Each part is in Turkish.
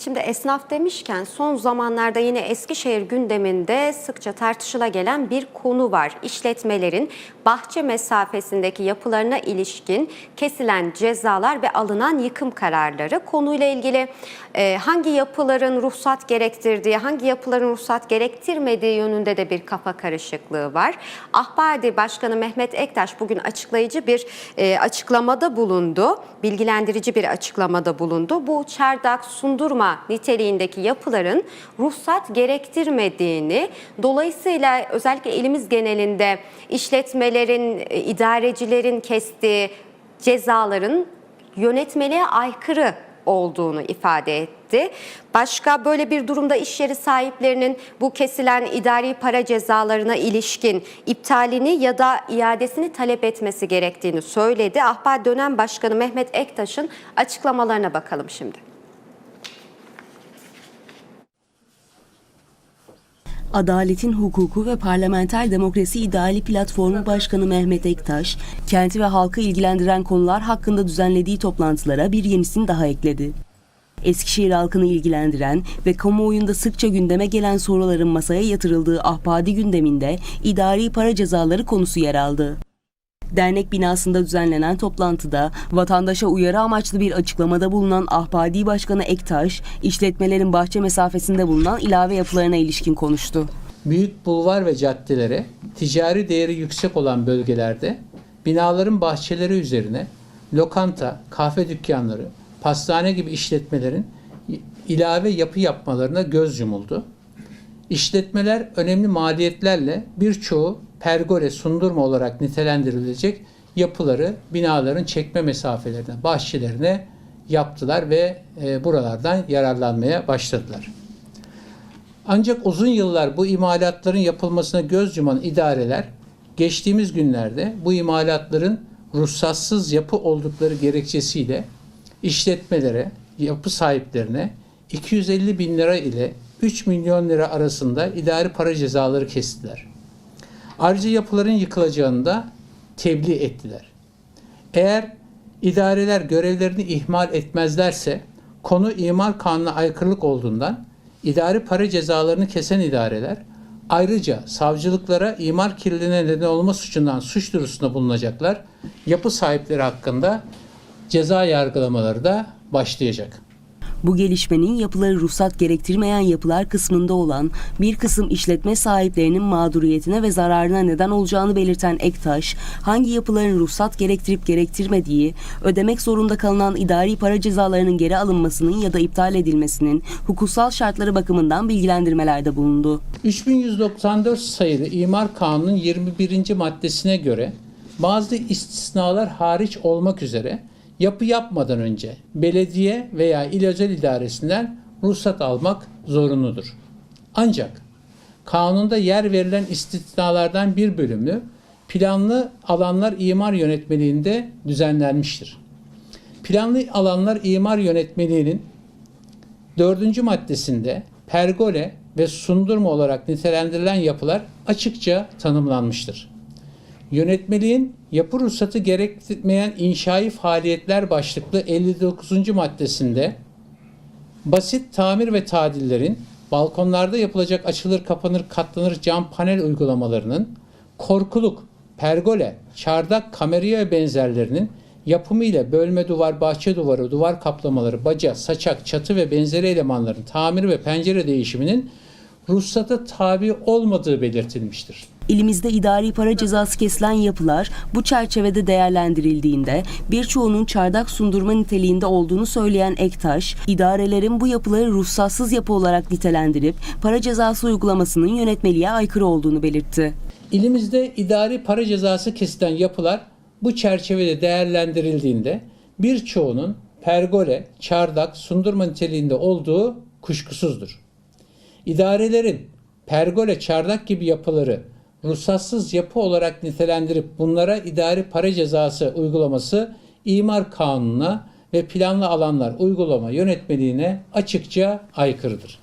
Şimdi esnaf demişken son zamanlarda yine Eskişehir gündeminde sıkça tartışıla gelen bir konu var. İşletmelerin bahçe mesafesindeki yapılarına ilişkin kesilen cezalar ve alınan yıkım kararları. Konuyla ilgili e, hangi yapıların ruhsat gerektirdiği, hangi yapıların ruhsat gerektirmediği yönünde de bir kafa karışıklığı var. Ahbadi Başkanı Mehmet Ektaş bugün açıklayıcı bir e, açıklamada bulundu. Bilgilendirici bir açıklamada bulundu. Bu çardak, sundurma niteliğindeki yapıların ruhsat gerektirmediğini, dolayısıyla özellikle ilimiz genelinde işletmelerin, e, idarecilerin kestiği cezaların yönetmeliğe aykırı olduğunu ifade etti. Başka böyle bir durumda iş yeri sahiplerinin bu kesilen idari para cezalarına ilişkin iptalini ya da iadesini talep etmesi gerektiğini söyledi. Ahbap dönem başkanı Mehmet Ektaş'ın açıklamalarına bakalım şimdi. Adaletin Hukuku ve Parlamenter Demokrasi İdeali Platformu Başkanı Mehmet Ektaş, kenti ve halkı ilgilendiren konular hakkında düzenlediği toplantılara bir yenisini daha ekledi. Eskişehir halkını ilgilendiren ve kamuoyunda sıkça gündeme gelen soruların masaya yatırıldığı ahbadi gündeminde idari para cezaları konusu yer aldı. Dernek binasında düzenlenen toplantıda vatandaşa uyarı amaçlı bir açıklamada bulunan Ahbadi Başkanı Ektaş, işletmelerin bahçe mesafesinde bulunan ilave yapılarına ilişkin konuştu. büyük bulvar ve caddelere ticari değeri yüksek olan bölgelerde binaların bahçeleri üzerine lokanta, kahve dükkanları, pastane gibi işletmelerin ilave yapı yapmalarına göz yumuldu. İşletmeler önemli maliyetlerle birçoğu pergole, sundurma olarak nitelendirilecek yapıları binaların çekme mesafelerine, bahçelerine yaptılar ve e, buralardan yararlanmaya başladılar. Ancak uzun yıllar bu imalatların yapılmasına göz yuman idareler geçtiğimiz günlerde bu imalatların ruhsatsız yapı oldukları gerekçesiyle işletmelere, yapı sahiplerine 250 bin lira ile 3 milyon lira arasında idari para cezaları kestiler. Ayrıca yapıların yıkılacağını da tebliğ ettiler. Eğer idareler görevlerini ihmal etmezlerse konu imar kanuna aykırılık olduğundan idari para cezalarını kesen idareler ayrıca savcılıklara imar kirliliğine neden olma suçundan suç duyurusunda bulunacaklar. Yapı sahipleri hakkında ceza yargılamaları da başlayacak. Bu gelişmenin yapıları ruhsat gerektirmeyen yapılar kısmında olan bir kısım işletme sahiplerinin mağduriyetine ve zararına neden olacağını belirten Ektaş, hangi yapıların ruhsat gerektirip gerektirmediği, ödemek zorunda kalınan idari para cezalarının geri alınmasının ya da iptal edilmesinin hukuksal şartları bakımından bilgilendirmelerde bulundu. 3194 sayılı İmar Kanunu'nun 21. maddesine göre bazı istisnalar hariç olmak üzere yapı yapmadan önce belediye veya il özel idaresinden ruhsat almak zorunludur. Ancak kanunda yer verilen istisnalardan bir bölümü planlı alanlar imar yönetmeliğinde düzenlenmiştir. Planlı alanlar imar yönetmeliğinin dördüncü maddesinde pergole ve sundurma olarak nitelendirilen yapılar açıkça tanımlanmıştır. Yönetmeliğin yapı ruhsatı gerektirmeyen inşai faaliyetler başlıklı 59. maddesinde basit tamir ve tadillerin balkonlarda yapılacak açılır kapanır katlanır cam panel uygulamalarının korkuluk, pergole, çardak, kameriye ve benzerlerinin yapımı ile bölme duvar, bahçe duvarı, duvar kaplamaları, baca, saçak, çatı ve benzeri elemanların tamir ve pencere değişiminin ruhsata tabi olmadığı belirtilmiştir. İlimizde idari para cezası kesilen yapılar bu çerçevede değerlendirildiğinde birçoğunun çardak sundurma niteliğinde olduğunu söyleyen Ektaş, idarelerin bu yapıları ruhsatsız yapı olarak nitelendirip para cezası uygulamasının yönetmeliğe aykırı olduğunu belirtti. İlimizde idari para cezası kesilen yapılar bu çerçevede değerlendirildiğinde birçoğunun pergole, çardak, sundurma niteliğinde olduğu kuşkusuzdur. İdarelerin pergole, çardak gibi yapıları ruhsatsız yapı olarak nitelendirip bunlara idari para cezası uygulaması imar kanununa ve planlı alanlar uygulama yönetmeliğine açıkça aykırıdır.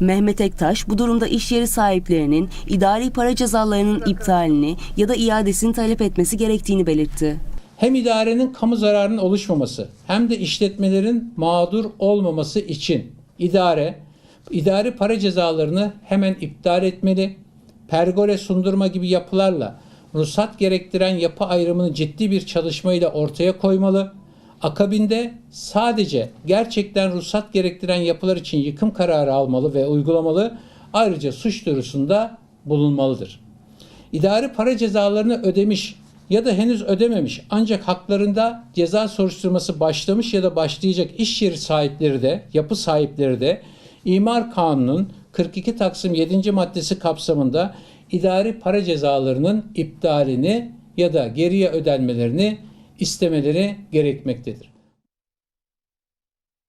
Mehmet Ektaş bu durumda iş yeri sahiplerinin idari para cezalarının iptalini ya da iadesini talep etmesi gerektiğini belirtti. Hem idarenin kamu zararının oluşmaması hem de işletmelerin mağdur olmaması için idare idari para cezalarını hemen iptal etmeli. Pergole sundurma gibi yapılarla ruhsat gerektiren yapı ayrımını ciddi bir çalışmayla ortaya koymalı. Akabinde sadece gerçekten ruhsat gerektiren yapılar için yıkım kararı almalı ve uygulamalı. Ayrıca suç duyurusunda bulunmalıdır. İdari para cezalarını ödemiş ya da henüz ödememiş ancak haklarında ceza soruşturması başlamış ya da başlayacak iş yeri sahipleri de, yapı sahipleri de İmar Kanunu'nun 42 Taksim 7. maddesi kapsamında idari para cezalarının iptalini ya da geriye ödenmelerini istemeleri gerekmektedir.